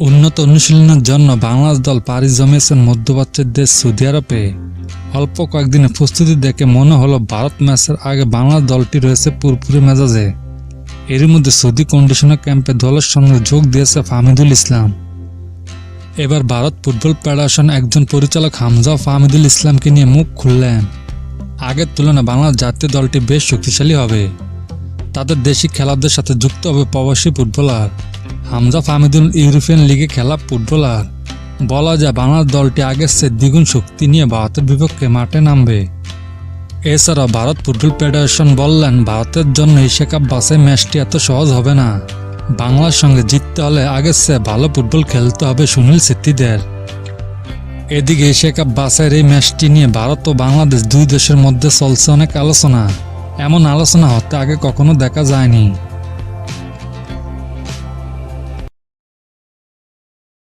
উন্নত অনুশীলনের জন্য বাংলাদেশ দল পাড়ি জমিয়েছেন মধ্যপ্রাচ্যের দেশ সৌদি আরবে। অল্প কয়েকদিনের প্রস্তুতি দেখে মনে হলো ভারত ম্যাচের আগে বাংলাদেশ দলটি রয়েছে পুরপুরি মেজাজে। এরই মধ্যে সৌদি কন্ডিশনার ক্যাম্পে দলের সঙ্গে যোগ দিয়েছে ফাহমিদুল ইসলাম। এবার ভারত ফুটবল ফেডারেশন একজন পরিচালক হামজা ফাহমিদুল ইসলামকে নিয়ে মুখ খুললেন। আগের তুলনায় বাংলাদেশ জাতীয় দলটি বেশ শক্তিশালী হবে। তাদের দেশি খেলাদের সাথে যুক্ত হবে প্রবাসী ফুটবলার। হামজা ফাহমিদুল ইউরোপিয়ান লিগে খেলা ফুটবলার বলা যায় বাংলার দলটি আগের চেয়ে দ্বিগুণ শক্তি নিয়ে ভারতের বিপক্ষে মাঠে নামবে। এছাড়া ভারত ফুটবল ফেডারেশন বললেন, ভারতের জন্য এশিয়া কাপ বাসে ম্যাচটি এত সহজ হবে না। বাংলার সঙ্গে জিততে হলে আগের চেয়ে ভালো ফুটবল খেলতে হবে সুনীল ছেত্রীদের এদিকে এশিয়া কাপ বাসের এই ম্যাচটি নিয়ে ভারত ও বাংলাদেশ দুই দেশের মধ্যে চলছে অনেক আলোচনা। এমন আলোচনা হতে আগে কখনো দেখা যায়নি।